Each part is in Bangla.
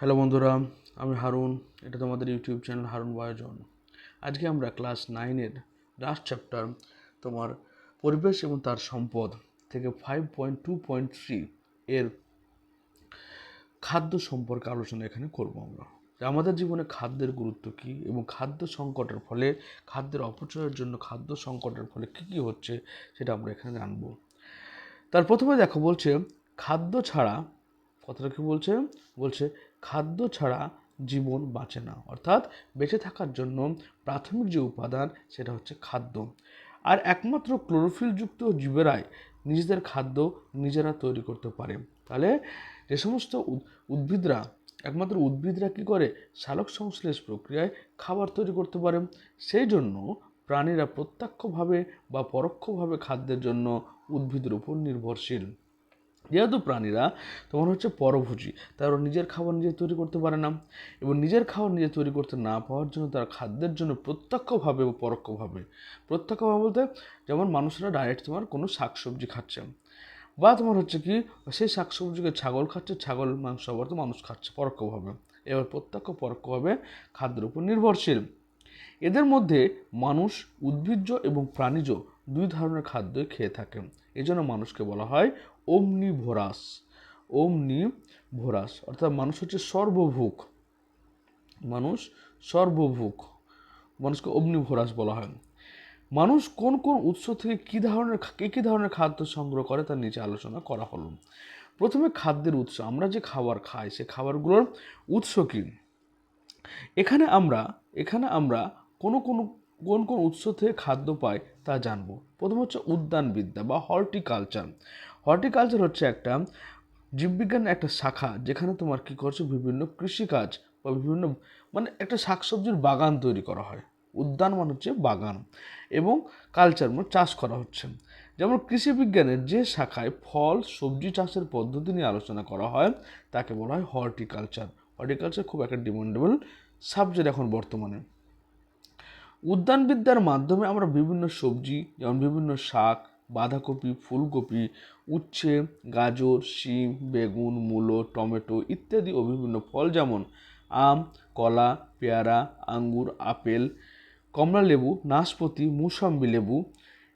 হ্যালো বন্ধুরা, আমি হারুন, এটা তোমাদের ইউটিউব চ্যানেল হারুন বয়োজন। আজকে আমরা ক্লাস নাইনের লাস্ট চ্যাপ্টার তোমার পরিবেশ এবং তার সম্পদ থেকে five point two point three এর খাদ্য সম্পর্কে আলোচনা এখানে করব আমরা। আমাদের জীবনে খাদ্যের গুরুত্ব কী এবং খাদ্য সংকটের ফলে, খাদ্যের অপচয়ের জন্য খাদ্য সংকটের ফলে কী কী হচ্ছে, সেটা আমরা এখানে জানব। তার প্রথমে দেখো বলছে, খাদ্য ছাড়া, কথাটা কি বলছে? বলছে খাদ্য ছাড়া জীবন বাঁচে না। অর্থাৎ বেঁচে থাকার জন্য প্রাথমিক যে উপাদান, সেটা হচ্ছে খাদ্য। আর একমাত্র ক্লোরোফিলযুক্ত জীবেরাই নিজেদের খাদ্য নিজেরা তৈরি করতে পারে। তাহলে যে সমস্ত উদ্ভিদরা, একমাত্র উদ্ভিদরা কী করে? সালোক সংশ্লেষ প্রক্রিয়ায় খাবার তৈরি করতে পারে। সেই জন্য প্রাণীরা প্রত্যক্ষভাবে বা পরোক্ষভাবে খাদ্যের জন্য উদ্ভিদের উপর নির্ভরশীল। যেহেতু প্রাণীরা তোমার হচ্ছে পরভোজী, তারা নিজের খাবার নিজে তৈরি করতে পারে না এবং নিজের খাবার নিজে তৈরি করতে না পাওয়ার জন্য তারা খাদ্যের জন্য প্রত্যক্ষভাবে বা পরোক্ষভাবে, প্রত্যক্ষভাবে বলতে যেমন মানুষরা ডাইরেক্ট তোমার কোনো শাকসবজি খাচ্ছে বা তোমার হচ্ছে কি সেই শাকসবজিকে ছাগল খাচ্ছে, ছাগল, মাংস আবার তো মানুষ খাচ্ছে পরোক্ষভাবে। এবার প্রত্যক্ষ পরোক্ষভাবে খাদ্যের উপর নির্ভরশীল। এদের মধ্যে মানুষ, উদ্ভিজ্জ এবং প্রাণীজ দুই ধরনের খাদ্যই খেয়ে থাকে। এজন্য মানুষকে বলা হয় ওমনি ভোরাস ওমনি ভোরাস। অর্থাৎ মানুষ হচ্ছে সর্বভুক মানুষ সর্বভুক মানুষকে অগ্নিভোরাস বলা হয়। মানুষ কোন কোন উৎস থেকে কী ধরনের কী কী ধরনের খাদ্য সংগ্রহ করে তার নিচে আলোচনা করা হলো। প্রথমে খাদ্যের উৎস। আমরা যে খাবার খাই, সে খাবারগুলোর উৎস কী? এখানে আমরা এখানে আমরা কোনো কোনো, কোন কোন উৎস থেকে খাদ্য পাই তা জানব। প্রথম হচ্ছে উদ্যানবিদ্যা বা হর্টিকালচার। হর্টিকালচার হচ্ছে একটা জীববিজ্ঞানের একটা শাখা যেখানে তোমার কী করছ? বিভিন্ন কৃষিকাজ বা বিভিন্ন মানে একটা শাকসবজির বাগান তৈরি করা হয়। উদ্যান মানে হচ্ছে বাগান এবং কালচার মানে চাষ করা হচ্ছে। যেমন কৃষি বিজ্ঞানের যে শাখায় ফল, সবজি চাষের পদ্ধতি নিয়ে আলোচনা করা হয়, তাকে বলা হয় হর্টিকালচার। হর্টিকালচার খুব একটা ডিমান্ডেবল সাবজেক্ট এখন বর্তমানে। উদ্যানবিদ্যার মাধ্যমে আমরা বিভিন্ন সবজি, যেমন বিভিন্ন শাক বাঁধাকপি, ফুলকপি, উচ্ছে, গাজর, শিম, বেগুন, মূলো, টমেটো ইত্যাদি ও বিভিন্ন ফল যেমন আম, কলা, পেয়ারা, আঙ্গুর, আপেল কমলালেবু নাশপাতি, মুসাম্বি লেবু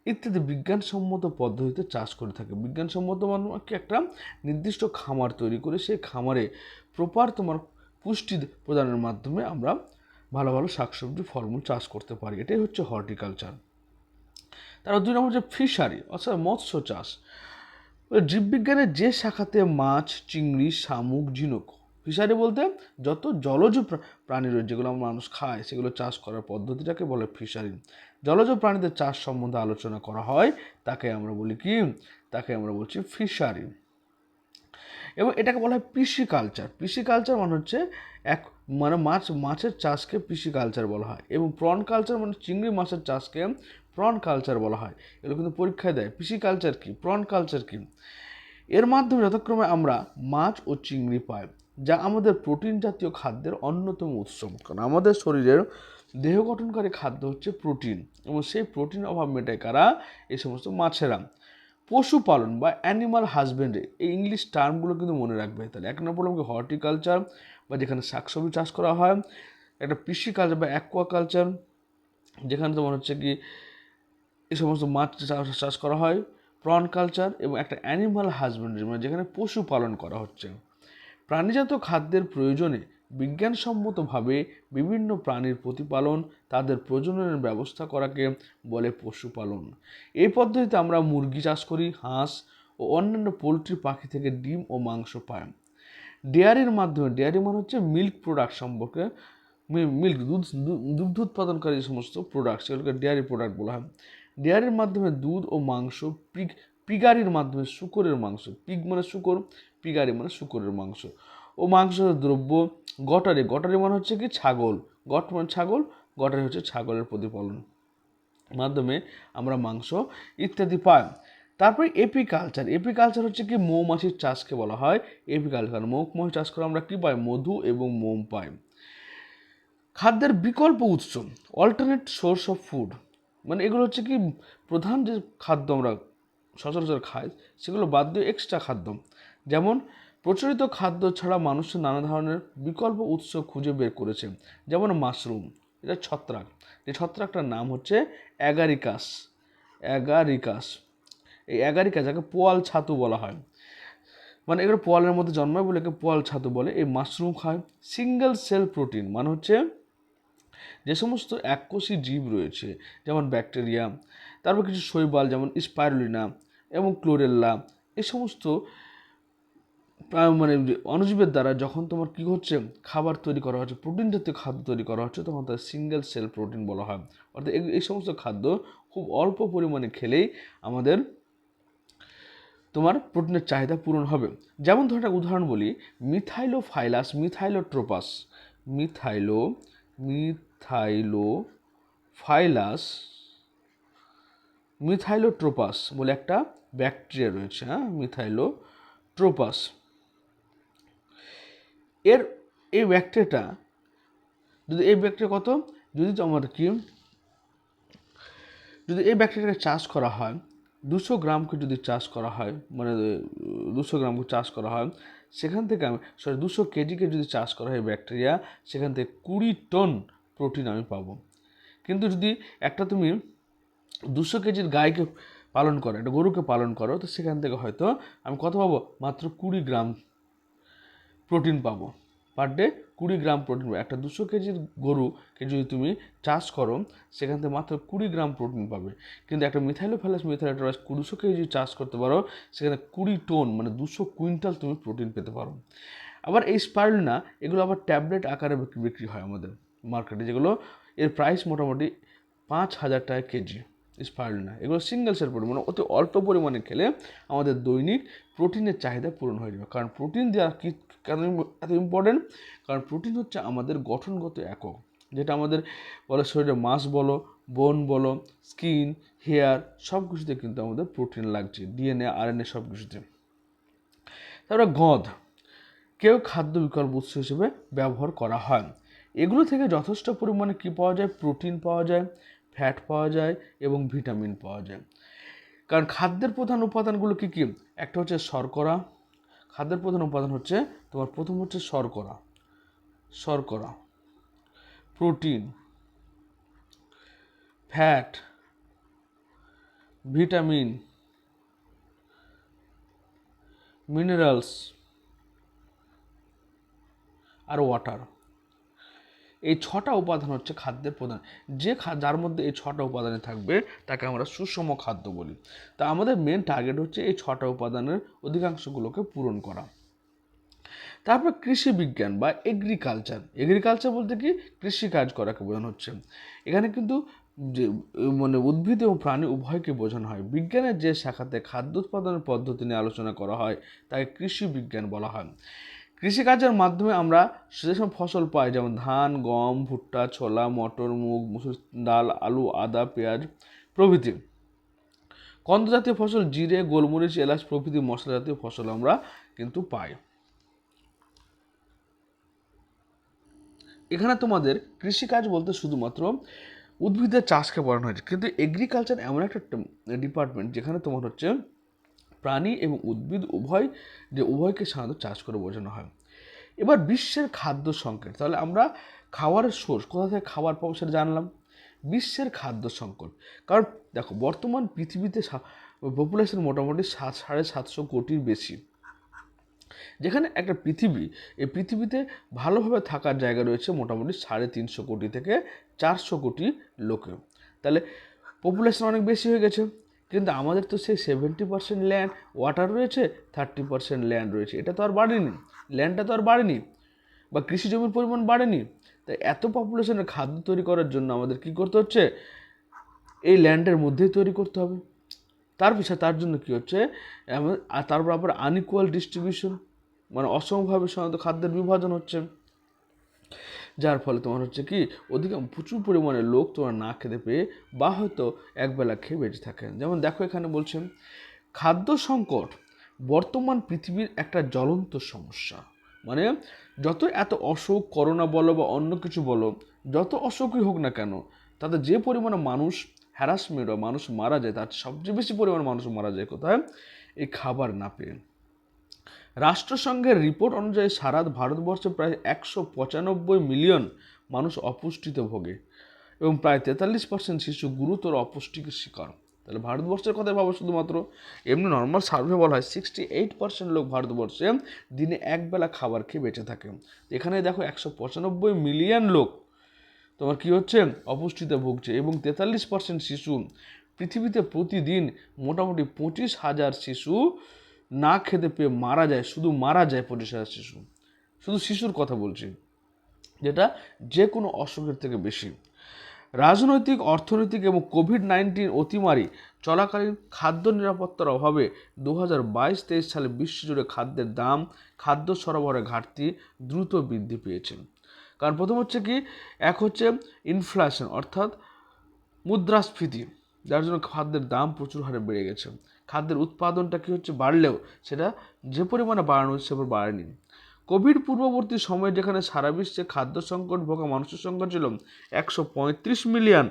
ইত্যাদি বিজ্ঞানসম্মত পদ্ধতিতে চাষ করে থাকে। বিজ্ঞানসম্মত মানে একটা নির্দিষ্ট খামার তৈরি করে সেই খামারে প্রপার তোমার পুষ্টি প্রদানের মাধ্যমে আমরা ভালো ভালো শাকসবজি, ফলমূল চাষ করতে পারি। এটাই হচ্ছে হর্টিকালচার। তারপর দুই নম্বর যে ফিশারি, অর্থাৎ মৎস্য চাষ। জীববিজ্ঞানের যে শাখাতে মাছ, চিংড়ি, শামুক, ঝিনুক, ফিশারি বলতে যত জলজ প্রা- প্রাণী রয়েছে, যেগুলো মানুষ খায়, সেগুলো চাষ করার পদ্ধতিটাকে বলে ফিশারি। জলজ প্রাণীদের চাষ সম্বন্ধে আলোচনা করা হয়, তাকে আমরা বলি কি? তাকে আমরা বলছি ফিশারি। এবং এটাকে বলা হয় পিসিকালচার। পিসিকালচার মানে হচ্ছে এক মানে মাছ, মাছের চাষকে পিসিকালচার বলা হয়। এবং প্রন কালচার মানে চিংড়ি মাছের চাষকে প্রন কালচার বলা হয়। এগুলো কিন্তু পরীক্ষায় দেয়। পিসি কালচার কি? প্রন কালচার কি? এর মাধ্যমে যথাক্রমে আমরা মাছ ও চিংড়ি পাই, যা আমাদের প্রোটিন জাতীয় খাদ্যের অন্যতম উৎস। কারণ আমাদের শরীরের দেহ গঠনকারী খাদ্য হচ্ছে প্রোটিন এবং সেই প্রোটিন অভাব মেটায় কারা? এই সমস্ত মাছেরা। পশুপালন বা অ্যানিমাল হাজবেন্ডারি এই ইংলিশ টার্মগুলো কিন্তু মনে রাখবে। তাহলে এক নম্বর হলো হর্টিকালচার, বা যেখানে শাকসবজি চাষ করা হয়, একটা কৃষি কালচার বা অ্যাকোয়াকালচার, যেখানে তোমার হচ্ছে কি এই সমস্ত মাছ চাষ করা হয়। প্রন কালচার এবং একটা অ্যানিমাল হাজবেন্ডারি মানে যেখানে পশু পালন করা হচ্ছে। প্রাণীজাত খাদ্যের প্রয়োজনে বিজ্ঞানসম্মতভাবে বিভিন্ন প্রাণীর প্রতিপালন, তাদের প্রজননের ব্যবস্থা করাকে বলে পশুপালন। এই পদ্ধতিতে আমরা মুরগি চাষ করি, হাঁস ও অন্যান্য পোলট্রি পাখি থেকে ডিম ও মাংস পাই ডেয়ারির মাধ্যমে, ডেয়ারি মানে হচ্ছে মিল্ক প্রোডাক্ট সম্পর্কে মিল্ক দুধ দুগ্ধ উৎপাদনকারী সমস্ত প্রোডাক্ট সেগুলোকে ডেয়ারি প্রোডাক্ট বলা হয়। ডেয়ারির মাধ্যমে দুধ ও মাংস, পিগ, পিগারির মাধ্যমে শুকরের মাংস। পিগ মানে শুকর, পিগারি মানে শুকরের মাংস। ও মাংস দ্রব্য, গটারি। গটারি মানে হচ্ছে কি ছাগল। গট মানে ছাগল, গটারি হচ্ছে ছাগলের প্রতিপালন মাধ্যমে আমরা মাংস ইত্যাদি পাই। তারপরে এপিকালচার। এপিকালচার হচ্ছে কি মৌমাছির চাষকে বলা হয়। এপিকালচার, মৌমাছি চাষ করে আমরা কী পাই? মধু এবং মোম পাই। খাদ্যের বিকল্প উৎস অল্টারনেট সোর্স অফ ফুড মানে এগুলো হচ্ছে কি প্রধান যে খাদ্য আমরা সচরাচর খাই, সেগুলো বাদ দিয়ে এক্সট্রা খাদ্য। যেমন প্রচলিত খাদ্য ছাড়া মানুষ নানা ধরনের বিকল্প উৎস খুঁজে বের করেছে, যেমন মাশরুম, এটা ছত্রাক। এই ছত্রাকটার নাম হচ্ছে অ্যাগারিকাস অ্যাগারিকাস। এই অ্যাগারিকাস যাকে পোয়াল ছাতু বলা হয়। মানে এগুলো পোয়ালের মধ্যে জন্মায় বলে একে পোয়াল ছাতু বলে। এই মাশরুম খায় সিঙ্গেল সেল প্রোটিন মানে হচ্ছে যে সমস্ত এককোষী জীব রয়েছে, যেমন ব্যাকটেরিয়া, তারপর কিছু শৈবাল যেমন স্পাইরুলিনা এবং ক্লোরেল্লা, এ সমস্ত মানে অণুজীবের দ্বারা যখন তোমার কী হচ্ছে, খাবার তৈরি করা হচ্ছে প্রোটিন জাতীয় খাদ্য তৈরি করা হচ্ছে, তখন তার সিঙ্গেল সেল প্রোটিন বলা হয়। অর্থাৎ এই- সমস্ত খাদ্য খুব অল্প পরিমাণে খেলেই আমাদের তোমার প্রোটিনের চাহিদা পূরণ হবে। যেমন ধর একটা উদাহরণ বলি মিথাইলো ফাইলাস মিথাইলোট্রোপাস মিথাইলো মিথাইলো ফাইলাস মিথাইলোট্রোপাস বলে একটা ব্যাকটেরিয়া রয়েছে হ্যাঁ? মিথাইলোট্রোপাস। এর, এই ব্যাকটেরিয়াটা, যদি এই ব্যাকটেরিয়া কত? যদি তোমার কি? যদি এই ব্যাকটেরিয়াকে চাষ করা হয়, দুশো গ্রামকে যদি চাষ করা হয় মানে দুশো গ্রামকে চাষ করা হয়, সেখান থেকে আমি সরি দুশো কেজিকে যদি চাষ করা হয় ব্যাকটেরিয়া, সেখান থেকে কুড়ি টন প্রোটিন আমি পাবো। কিন্তু যদি একটা তুমি দুশো কেজির গাইকে পালন করো, একটা গরুকে পালন করো, তো সেখান থেকে হয়তো আমি কত পাবো? মাত্র কুড়ি গ্রাম প্রোটিন পাবো। পার ডে কুড়ি গ্রাম প্রোটিন পাবো। একটা দুশো কেজির গরুকে যদি তুমি চাষ করো, সেখান থেকে মাত্র কুড়ি গ্রাম প্রোটিন পাবে। কিন্তু একটা মিথাইলো মিথাইলোফ্যালাস মিথাইলোট্রাস দুশো কেজি চাষ করতে পারো, সেখানে কুড়ি টন মানে দুশো কুইন্টাল তুমি প্রোটিন পেতে পারো। আবার এই স্পাইরুলিনা এগুলো আবার ট্যাবলেট আকারে বিক্রি হয় আমাদের। মার্কেটে যেগুলো এর প্রাইস মোটামুটি পাঁচ হাজার টাকা কেজি স্পাইরুলিনা এগুলো সিঙ্গেল সেল প্রোটিন মানে অতি অল্প পরিমাণে খেলে আমাদের দৈনিক প্রোটিনের চাহিদা পূরণ হয়ে যাবে। কারণ প্রোটিন দেওয়া কি, কেন এত ইম্পর্টেন্ট কারণ প্রোটিন হচ্ছে আমাদের গঠনগত একক, যেটা আমাদের বলে শরীরে মাস বলো বোন বলো স্কিন হেয়ার সব কিছুতে কিন্তু আমাদের প্রোটিন লাগছে ডিএনএ আরএনএ সব কিছুতে তারপরে গঁদ, কেউ খাদ্য বিকল্প উৎস হিসেবে ব্যবহার করা হয়। এগুলো থেকে যথেষ্ট পরিমাণে কী পাওয়া যায়? প্রোটিন পাওয়া যায়, ফ্যাট পাওয়া যায় এবং ভিটামিন পাওয়া যায়। কারণ খাদ্যের প্রধান উপাদানগুলো কী কী? একটা হচ্ছে শর্করা। খাদ্যের প্রধান উপাদান হচ্ছে তোমার প্রথম হচ্ছে শর্করা। শর্করা। প্রোটিন। ফ্যাট। ভিটামিন। মিনারেলস। আর ওয়াটার। এই ছটা উপাদান হচ্ছে খাদ্যের প্রধান। যে যার মধ্যে এই ছটা উপাদানে থাকবে, তাকে আমরা সুষম খাদ্য বলি। তা আমাদের মেন টার্গেট হচ্ছে এই ছটা উপাদানের অধিকাংশগুলোকে পূরণ করা। তারপর কৃষি বিজ্ঞান বা এগ্রিকালচার এগ্রিকালচার বলতে কি? কৃষি কাজ করাকে বোঝানো হচ্ছে। এখানে কিন্তু যে মানে উদ্ভিদ এবং প্রাণী উভয়কে বোঝানো হয়। বিজ্ঞানের যে শাখাতে খাদ্য উৎপাদনের পদ্ধতি নিয়ে আলোচনা করা হয়, তাকে কৃষি বিজ্ঞান বলা হয়। কৃষিকাজের মাধ্যমে আমরা যেসব ফসল পাই, যেমন ধান, গম, ভুট্টা, ছোলা, মটর, মুগ, মুসুর ডাল, আলু, আদা, পেঁয়াজ প্রভৃতি। কন্দ জাতীয় ফসল জিরে, গোলমরিচ, এলাচ প্রভৃতি মশলা জাতীয় ফসল আমরা কিন্তু পাই। এখানে তোমাদের কৃষিকাজ বলতে শুধুমাত্র উদ্ভিদের চাষকে পড়ানো হয়েছে, কিন্তু এগ্রিকালচার এমন একটা ডিপার্টমেন্ট যেখানে তোমার হচ্ছে প্রাণী এবং উদ্ভিদ উভয়, যে উভয়কে সাধারণত চাষ করে বোঝানো হয়। এবার বিশ্বের খাদ্য সংকট। তাহলে আমরা খাবারের সোর্স কোথা থেকে খাবার পাবো সেটা জানলাম। বিশ্বের খাদ্য সংকট। কারণ দেখো, বর্তমান পৃথিবীতে পপুলেশন মোটামুটি সাত, সাড়ে সাতশো কোটির বেশি। যেখানে একটা পৃথিবী, এই পৃথিবীতে ভালোভাবে থাকার জায়গা রয়েছে মোটামুটি সাড়ে তিনশো কোটি থেকে চারশো কোটি লোকে। তাহলে পপুলেশন অনেক বেশি হয়ে গেছে। কিন্তু আমাদের তো সেই সেভেন্টি পার্সেন্ট ল্যান্ড ওয়াটার রয়েছে থার্টি পার্সেন্ট ল্যান্ড রয়েছে। এটা তো আর বাড়েনি। ল্যান্ডটা তো আর বাড়েনি বা কৃষি জমির পরিমাণ বাড়েনি। তাই এত পপুলেশনের খাদ্য তৈরি করার জন্য আমাদের কি করতে হচ্ছে? এই ল্যান্ডের মধ্যেই তৈরি করতে হবে। তার পিছনে, তার জন্য কি হচ্ছে? আর তারপর আবার আনইকুয়াল ডিস্ট্রিবিউশন মানে অসমভাবে সাধারণত খাদ্যের বিভাজন হচ্ছে। যার ফলে তোমার হচ্ছে কি অধিক প্রচুর পরিমাণে লোক তোমার না খেতে পেয়ে বা হয়তো একবেলা খেয়ে বেঁচে থাকে। যেমন দেখো এখানে বলছেন খাদ্য সংকট বর্তমান পৃথিবীর একটা জ্বলন্ত সমস্যা। মানে যত এত অসুখ করোনা বলো বা অন্য কিছু বলো, যত অসুখই হোক না কেন, তাতে যে পরিমাণে মানুষ হ্যারাসমেন্ট মানুষ মারা যায়, তার সবচেয়ে বেশি পরিমাণে মানুষ মারা যায় কোথায়? এই খাবার না পেয়ে। রাষ্ট্রসংঘের রিপোর্ট অনুযায়ী সারা ভারতবর্ষে প্রায় একশো পঁচানব্বই মিলিয়ন মানুষ অপুষ্টিতে ভোগে এবং প্রায় তেতাল্লিশ পার্সেন্ট শিশু গুরুতর অপুষ্টির শিকার। তাহলে ভারতবর্ষের কথা ভাবো শুধুমাত্র। এমনি নর্মাল সার্ভে বলা হয় সিক্সটি এইট পার্সেন্ট লোক ভারতবর্ষে দিনে একবেলা খাবার খেয়ে বেঁচে থাকে। এখানে দেখো একশো পঁচানব্বই মিলিয়ন লোক তোমার কি হচ্ছে? অপুষ্টিতে ভুগছে এবং তেতাল্লিশ পার্সেন্ট শিশু পৃথিবীতে প্রতিদিন মোটামুটি পঁচিশ হাজার শিশু না খেতে পেয়ে মারা যায়, শুধু মারা যায় পঁচিশ শিশু। শুধু শিশুর কথা বলছি, যেটা যে কোনো অসুখের থেকে বেশি। রাজনৈতিক, অর্থনৈতিক এবং কোভিড নাইন্টিন অতিমারি চলাকালীন খাদ্য নিরাপত্তার অভাবে দু হাজার বাইশ তেইশ সালে বিশ্বজুড়ে খাদ্যের দাম, খাদ্য সরবরাহের ঘাটতি দ্রুত বৃদ্ধি পেয়েছে। কারণ প্রথম হচ্ছে কি, এক হচ্ছে ইনফ্লেশন অর্থাৎ মুদ্রাস্ফীতি। যার জন্য খাদ্যের দাম প্রচুর হারে বেড়ে গেছে। খাদ্যের উৎপাদনটা কী হচ্ছে বাড়লেও সেটা যে পরিমাণে বাড়ানো হচ্ছে সেভাবে বাড়েনি। কোভিড পূর্ববর্তী সময়ে যেখানে সারা বিশ্বে খাদ্য সংকট ভোগা মানুষের সংখ্যা ছিল একশো পঁয়ত্রিশ মিলিয়ন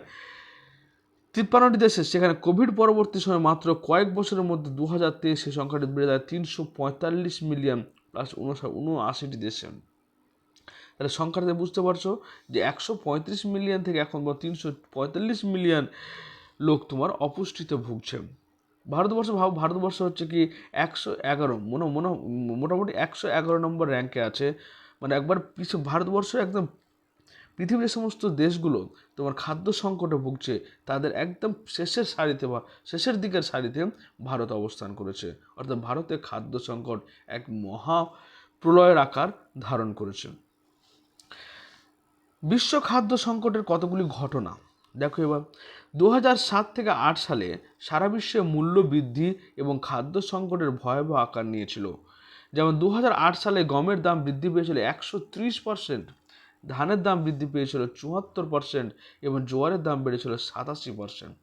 তিপ্পান্নটি দেশে, সেখানে কোভিড পরবর্তী সময়ে মাত্র কয়েক বছরের মধ্যে দু হাজার তেইশ সংখ্যাটি বেড়ে যায় তিনশো পঁয়তাল্লিশ মিলিয়ন প্লাস উনআশিটি দেশে। তাহলে সংখ্যাটাতে বুঝতে পারছ যে একশো পঁয়ত্রিশ মিলিয়ন থেকে এখন তিনশো পঁয়তাল্লিশ মিলিয়ন লোক তোমার অপুষ্টিতে ভুগছে। ভারতবর্ষ ভাব, ভারতবর্ষ হচ্ছে কি একশো এগারো, মনে মনে, মোটামুটি একশো এগারো নম্বর র্যাঙ্কে আছে। মানে একবার পিছু ভারতবর্ষ একদম পৃথিবীর সমস্ত দেশগুলো তোমার খাদ্য সংকটে ভুগছে, তাদের একদম শেষের সারিতে বা শেষের দিকের সারিতে ভারত অবস্থান করেছে। অর্থাৎ ভারতে খাদ্য সংকট এক মহা প্রলয়ের আকার ধারণ করেছে। বিশ্ব খাদ্য সংকটের কতগুলি ঘটনা? দেখো এবার দু সাত থেকে আট সালে সারা বিশ্বে মূল্য বৃদ্ধি এবং খাদ্য সংকটের ভয়াবহ আকার নিয়েছিল। যেমন দু হাজার আট সালে গমের দাম বৃদ্ধি পেয়েছিল একশো ত্রিশ পার্সেন্ট ধানের দাম বৃদ্ধি পেয়েছিল চুয়াত্তর পার্সেন্ট এবং জোয়ারের দাম বেড়েছিল সাতাশি পার্সেন্ট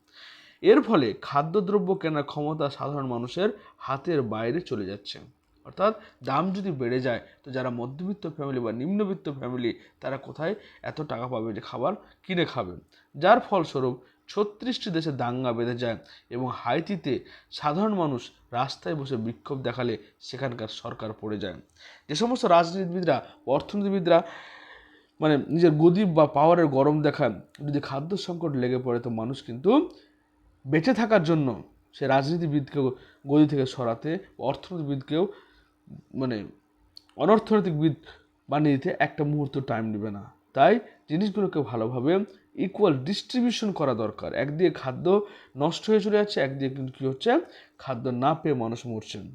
এর ফলে খাদ্যদ্রব্য কেনার ক্ষমতা সাধারণ মানুষের হাতের বাইরে চলে যাচ্ছে। অর্থাৎ দাম যদি বেড়ে যায়, তো যারা মধ্যবিত্ত ফ্যামিলি বা নিম্নবিত্ত ফ্যামিলি তারা কোথায় এত টাকা পাবে যে খাবার কিনে খাবে? যার ফলস্বরূপ ছত্রিশটি দেশে দাঙ্গা বেঁধে যায় এবং হাইতিতে সাধারণ মানুষ রাস্তায় বসে বিক্ষোভ দেখালে সেখানকার সরকার পড়ে যায়। যে সমস্ত রাজনীতিবিদরা, অর্থনীতিবিদরা মানে নিজের গদি বা পাওয়ারের গরম দেখায় যদি খাদ্য সংকট লেগে পড়ে তো মানুষ কিন্তু বেঁচে থাকার জন্য সে রাজনীতিবিদকেও গদি থেকে সরাতে, অর্থনীতিবিদকেও মানে অনর্থনৈতিকবিদ বানিয়ে দিতে একটা মুহূর্ত টাইম নেবে না। তাই জিনিসগুলোকে ভালোভাবে ইকুয়াল ডিস্ট্রিবিউশন করা দরকার। একদিকে খাদ্য নষ্ট হয়ে চলে যাচ্ছে একদিকে কিন্তু কী হচ্ছে? খাদ্য না পেয়ে মানুষ মরছেন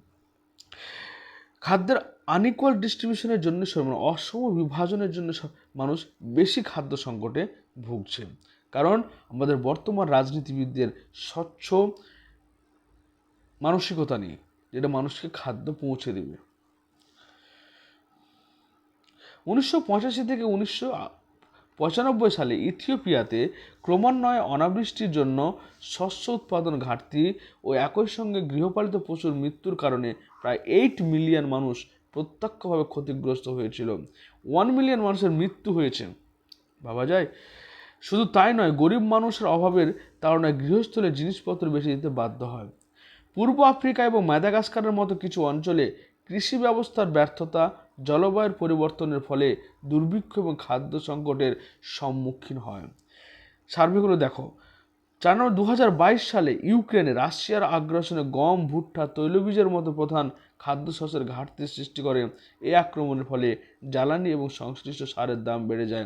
খাদ্যের আনইকুয়াল ডিস্ট্রিবিউশনের জন্য মানে অসম বিভাজনের জন্য মানুষ বেশি খাদ্য সংকটে ভুগছে। কারণ আমাদের বর্তমান রাজনীতিবিদদের স্বচ্ছ মানসিকতা নেই যেটা মানুষকে খাদ্য পৌঁছে দেবে। উনিশশো পঁচাশি থেকে উনিশশো পঁচানব্বই সালে ইথিওপিয়াতে ক্রমান্বয়ে অনাবৃষ্টির জন্য শস্য উৎপাদন ঘাটতি ও একই সঙ্গে গৃহপালিত পশুর মৃত্যুর কারণে প্রায় এইট মিলিয়ন মানুষ প্রত্যক্ষভাবে ক্ষতিগ্রস্ত হয়েছিল। ওয়ান মিলিয়ন মানুষের মৃত্যু হয়েছে। ভাবা যায়, শুধু তাই নয়, গরিব মানুষের অভাবের কারণে গৃহস্থলে জিনিসপত্র বেশি দিতে বাধ্য হয়। পূর্ব আফ্রিকা এবং ম্যাদাগাস্কারের মতো কিছু অঞ্চলে কৃষি ব্যবস্থার ব্যর্থতা জলবায়ুর পরিবর্তনের ফলে দুর্ভিক্ষ এবং খাদ্য সংকটের সম্মুখীন হয়। সার্ভেগুলো দেখো। চার নম্বর দু সালে ইউক্রেনে রাশিয়ার আগ্রাসনে গম, ভুট্টা, তৈলবীজের মতো প্রধান খাদ্যশস্যের ঘাটতি সৃষ্টি করে। এই আক্রমণের ফলে জ্বালানি এবং সংশ্লিষ্ট সারের দাম বেড়ে যায়।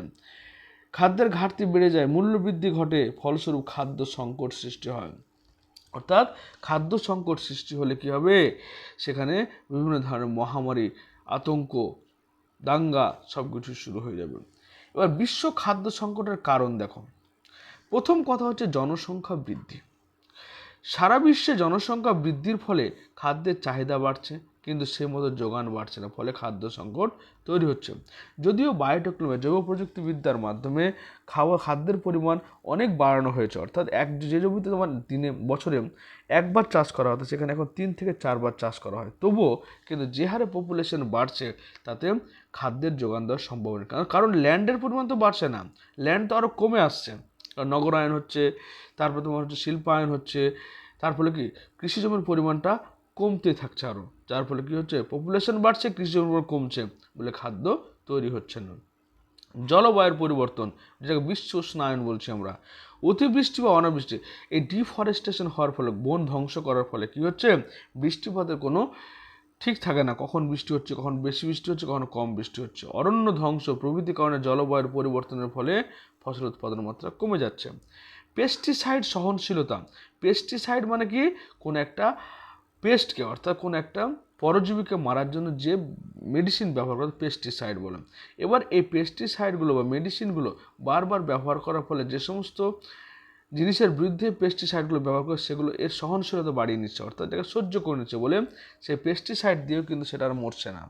খাদ্যের ঘাটতি বেড়ে যায় মূল্যবৃদ্ধি ঘটে, ফলস্বরূপ খাদ্য সংকট সৃষ্টি হয়। অর্থাৎ খাদ্য সংকট সৃষ্টি হলে কী হবে? সেখানে বিভিন্ন ধরনের মহামারী আতঙ্ক, দাঙ্গা সব কিছু শুরু হয়ে যাবে। এবার বিশ্ব খাদ্য সংকটের কারণ দেখো। প্রথম কথা হচ্ছে জনসংখ্যা বৃদ্ধি। সারা বিশ্বে জনসংখ্যা বৃদ্ধির ফলে খাদ্যের চাহিদা বাড়ছে। কিন্তু সে মতো যোগান বাড়ছে না, ফলে খাদ্য সংকট তৈরি হচ্ছে। যদিও বায়োটেকনোলজি জৈব প্রযুক্তিবিদ্যার মাধ্যমে খাওয়া, খাদ্যের পরিমাণ অনেক বাড়ানো হয়েছে, অর্থাৎ এক যে জমিতে তোমার দিনে, বছরে একবার চাষ করা হতো সেখানে এখন তিন থেকে চারবার চাষ করা হয়। তবুও কিন্তু যে হারে পপুলেশন বাড়ছে, তাতে খাদ্যের যোগান দেওয়া সম্ভব নয় কারণ কারণ ল্যান্ডের পরিমাণ তো বাড়ছে না। ল্যান্ড তো আরও কমে আসছে। নগরায়ন হচ্ছে, তারপর তোমার হচ্ছে শিল্পায়ন হচ্ছে, তার ফলে কি? কৃষি জমির পরিমাণটা কমতে থাকছে আরও যার ফলে কী হচ্ছে? পপুলেশন বাড়ছে কৃষি জমির কমছে বলে খাদ্য তৈরি হচ্ছে না। জলবায়ুর পরিবর্তন, যেটাকে বিশ্ব উষ্ণায়ন বলছি আমরা, অতিবৃষ্টি বা অনাবৃষ্টি, এই ডিফরেস্টেশন হওয়ার ফলে, বন ধ্বংস করার ফলে কি হচ্ছে? বৃষ্টিপাতের কোনো ঠিক থাকে না। কখন বৃষ্টি হচ্ছে, কখন বেশি বৃষ্টি হচ্ছে, কখন কম বৃষ্টি হচ্ছে। অরণ্য ধ্বংস প্রভৃতি কারণে জলবায়ুর পরিবর্তনের ফলে ফসল উৎপাদনের মাত্রা কমে যাচ্ছে। পেস্টিসাইড সহনশীলতা পেস্টিসাইড মানে কি? কোনো একটা পেস্টকে অর্থাৎ কোনো একটা পরজীবীকে মারার জন্য যে মেডিসিন ব্যবহার করে পেস্টিসাইড বলে এবার এই পেস্টিসাইডগুলো বা মেডিসিনগুলো বারবার ব্যবহার করার ফলে যে সমস্ত জিনিসের বিরুদ্ধে পেস্টিসাইডগুলো ব্যবহার করে, সেগুলো এর সহনশীলতা বাড়িয়ে নিচ্ছে, অর্থাৎ এটাকে সহ্য করে নিচ্ছে বলে সেই পেস্টিসাইড দিয়েও কিন্তু সেটা আর মরছে না।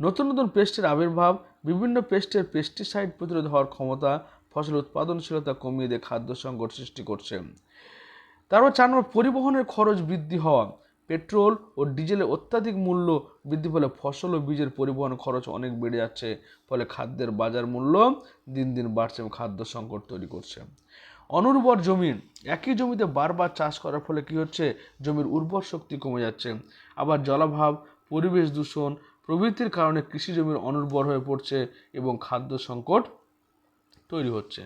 নতুন নতুন পেস্টের আবির্ভাব, বিভিন্ন পেস্টের পেস্টিসাইড প্রতিরোধ হওয়ার ক্ষমতা, ফসল উৎপাদনশীলতা কমিয়ে দিয়ে খাদ্য সংকট সৃষ্টি করছে। তারপর চার নম্বর, পরিবহনের খরচ বৃদ্ধি হওয়া। পেট্রোল ও ডিজেলের অত্যাধিক মূল্য বৃদ্ধি ফলে ফসল ও বীজের পরিবহন খরচ অনেক বেড়ে যাচ্ছে, ফলে খাদ্যের বাজার মূল্য দিন দিন বাড়ছে এবং খাদ্য সংকট তৈরি করছে। অনুর্বর জমি, একই জমিতে বারবার চাষ করার ফলে কি হচ্ছে? জমির উর্বর শক্তি কমে যাচ্ছে। আবার জলাভাব, পরিবেশ দূষণ প্রভৃতির কারণে কৃষি জমির অনুর্বর হয়ে পড়ছে এবং খাদ্য সংকট তৈরি হচ্ছে।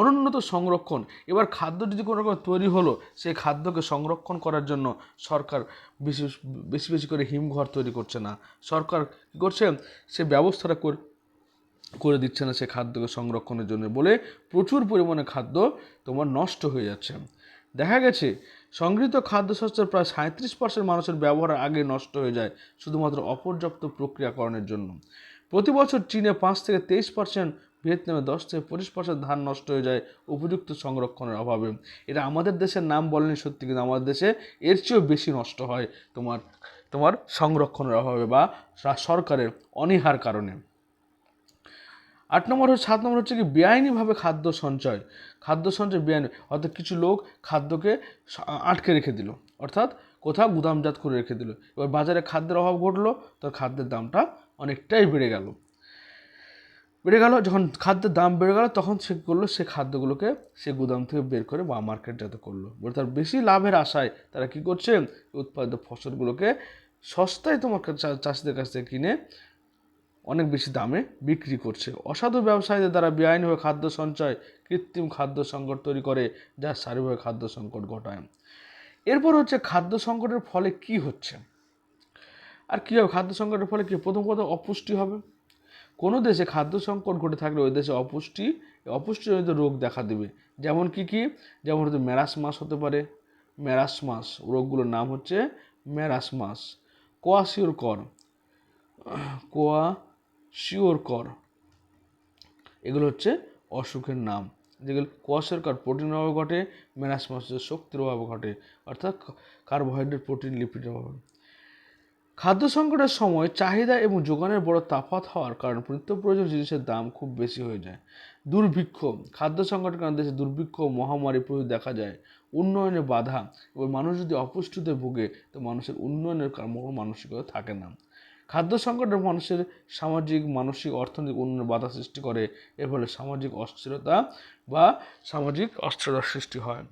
অনুন্নত সংরক্ষণ। এবার খাদ্য যদি কোনো রকম তৈরি হলো, সেই খাদ্যকে সংরক্ষণ করার জন্য সরকার বেশি বেশি বেশি করে হিমঘর তৈরি করছে না। সরকার কী করছে? সে ব্যবস্থাটা করে করে দিচ্ছে না সে খাদ্যকে সংরক্ষণের জন্য বলে প্রচুর পরিমাণে খাদ্য তোমার নষ্ট হয়ে যাচ্ছে। দেখা গেছে, সংগৃহীত খাদ্যশস্যের প্রায় সাঁত্রিশ পার্সেন্ট মানুষের ব্যবহার আগে নষ্ট হয়ে যায় শুধুমাত্র অপর্যাপ্ত প্রক্রিয়াকরণের জন্য। প্রতি বছর চীনে পাঁচ থেকে তেইশ পার্সেন্ট ভিয়েতনামে দশ থেকে পঁচিশ পার্সেন্ট ধান নষ্ট হয়ে যায় উপযুক্ত সংরক্ষণের অভাবে। এটা আমাদের দেশের নাম বলেনি সত্যি, কিন্তু আমাদের দেশে এর চেয়েও বেশি নষ্ট হয় তোমার তোমার সংরক্ষণের অভাবে বা সরকারের অনীহার কারণে। আট নম্বর হচ্ছে সাত নম্বর হচ্ছে কি বেআইনিভাবে খাদ্য সঞ্চয়। খাদ্য সঞ্চয় বেআইনি, অর্থাৎ কিছু লোক খাদ্যকে আটকে রেখে দিল, অর্থাৎ কোথাও গুদামজাত করে রেখে দিল। এবার বাজারে খাদ্যের অভাব ঘটলো, তো খাদ্যের দামটা অনেকটাই বেড়ে গেল। বেড়ে গেল, যখন খাদ্যের দাম বেড়ে গেল, তখন সে করল? সে খাদ্যগুলোকে সে গুদাম থেকে বের করে বা মার্কেট যাতে করল। বলে তার বেশি লাভের আশায় তারা কী করছে? উৎপাদিত ফসলগুলোকে সস্তায় তোমার চাষিদের কাছ থেকে কিনে অনেক বেশি দামে বিক্রি করছে। অসাধু ব্যবসায়ীদের দ্বারা বেআইনিভাবে খাদ্য সঞ্চয়, কৃত্রিম খাদ্য সংকট তৈরি করে, যা শারীরিকভাবে খাদ্য সংকট ঘটায়। এরপর হচ্ছে খাদ্য সংকটের ফলে কি হচ্ছে? আর কী হবে খাদ্য সংকটের ফলে কি? প্রথম কথা, অপুষ্টি হবে। কোনো দেশে খাদ্য সংকট ঘটে থাকলে ওই দেশে অপুষ্টি, অপুষ্টিজনিত রোগ দেখা দেবে। যেমন কি কি? যেমন হয়তো ম্যারাস মাস হতে পারে। ম্যারাস মাস, রোগগুলোর নাম হচ্ছে ম্যারাস মাস। কোয়াশিওর কর। কোয়া শিওর কর। এগুলো হচ্ছে অসুখের নাম। যেগুলো কোয়াশের কর প্রোটিনের অভাবে ঘটে। মাসের শক্তির অভাবে ঘটে। অর্থাৎ কার্বোহাইড্রেট, প্রোটিন, লিপিডের অভাবে। খাদ্য সংকটের সময় চাহিদা এবং যোগানের বড় তাফাত হওয়ার কারণে নিত্য প্রয়োজন জিনিসের দাম খুব বেশি হয়ে যায়। দুর্ভিক্ষ, খাদ্য সংকটের কারণে দেশে দুর্ভিক্ষ, মহামারী প্রভৃতি দেখা যায়। উন্নয়নে বাধা, এবং মানুষ যদি অপুষ্টিতে ভোগে, তো মানুষের উন্নয়নের মানসিকতা থাকে না। খাদ্য সংকটের মানুষের সামাজিক, মানসিক, অর্থনৈতিক উন্নয়নের বাধা সৃষ্টি করে। এর ফলে সামাজিক অস্থিরতা বা সামাজিক অস্থিরতার সৃষ্টি হয়।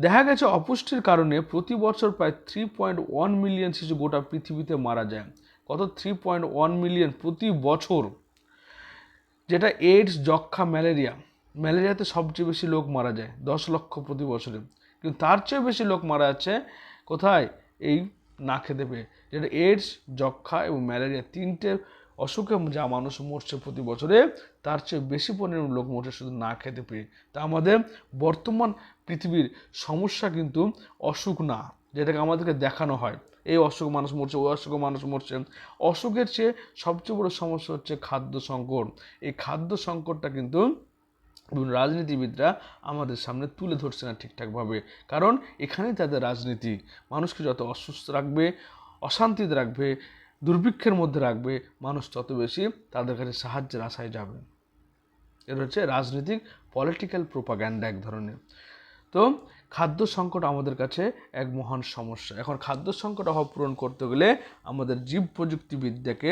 দেখা গেছে অপুষ্টির কারণে প্রতি বছর প্রায় থ্রি পয়েন্ট ওয়ান মিলিয়ন শিশু গোটা পৃথিবীতে মারা যায়। কত? থ্রি পয়েন্ট ওয়ান মিলিয়ন প্রতি বছর। যেটা এইডস যক্ষা ম্যালেরিয়া। ম্যালেরিয়াতে সবচেয়ে বেশি লোক মারা যায়, দশ লক্ষ প্রতি বছরে। কিন্তু তার চেয়ে বেশি লোক মারা যাচ্ছে কোথায়? এই না খেতে পেয়ে। যেটা এইডস যক্ষা এবং ম্যালেরিয়া তিনটে অসুখে যা মানুষ মরছে প্রতি বছরে তার চেয়ে বেশি পরিমাণ লোক মরছে শুধু না খেতে পেয়ে। তা আমাদের বর্তমান পৃথিবীর সমস্যা কিন্তু অসুখ না, যেটাকে আমাদেরকে দেখানো হয়। এই অসুখ মানুষ মরছে, ওই অসুখে মানুষ মরছে। অসুখের চেয়ে সবচেয়ে বড় সমস্যা হচ্ছে খাদ্য সংকট। এই খাদ্য সংকটটা কিন্তু রাজনীতিবিদরা আমাদের সামনে তুলে ধরছে না ঠিকঠাকভাবে। কারণ এখানেই তাদের রাজনীতি। মানুষকে যত অসুস্থ রাখবে, অশান্তিতে রাখবে, দুর্ভিক্ষের মধ্যে রাখবে, মানুষ তত বেশি তাদের কাছে সাহায্যের আশায় যাবে। এটা হচ্ছে রাজনৈতিক পলিটিক্যাল প্রোপাগ্যান্ডা এক ধরনের। তো খাদ্য সংকট আমাদের কাছে এক মহান সমস্যা। এখন খাদ্য সংকট অভাব পূরণ করতে গেলে আমাদের জীব প্রযুক্তিবিদ্যাকে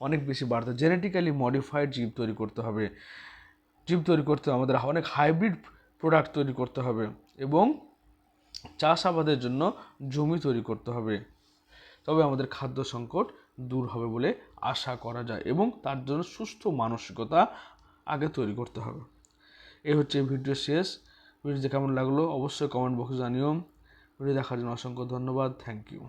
অনেক বেশি বাড়তে জেনেটিক্যালি মডিফাইড জীব তৈরি করতে হবে। জীব তৈরি করতে আমাদের অনেক হাইব্রিড প্রোডাক্ট তৈরি করতে হবে এবং চাষাবাদের জন্য জমি তৈরি করতে হবে। তবে আমাদের খাদ্য সংকট দূর হবে বলে আশা করা যায় এবং তার জন্য সুস্থ মানসিকতা আগে তৈরি করতে হবে। এই হচ্ছে ভিডিও শেষ। ভিডিওটি কেমন লাগল অবশ্যই কমেন্ট বক্সে জানিও। ভিডিও দেখার জন্য অসংখ্য ধন্যবাদ। Thank you